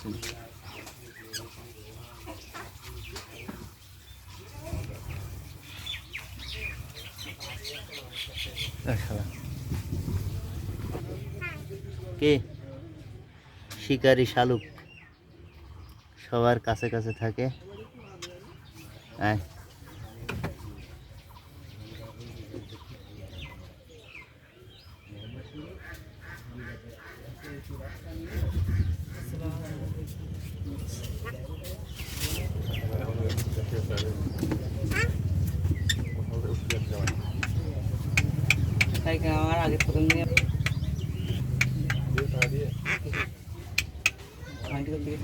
ছিল। কে? শিকারি শালুক। সবার কাছে কাছে থাকে। আয়। তাই কি আমার আগে প্রথম দিনে আন্টিকে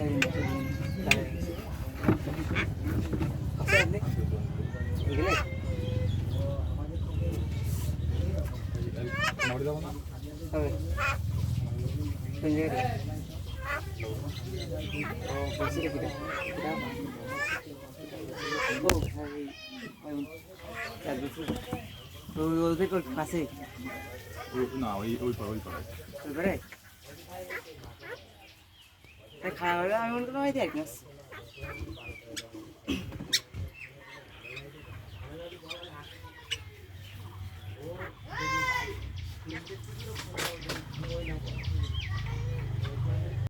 তো ওই বেকর কাছে না ওই ওই পারে ওই পারে ওই পারে তাই খাওয়া হলে আমি মনে করলাম এক মাস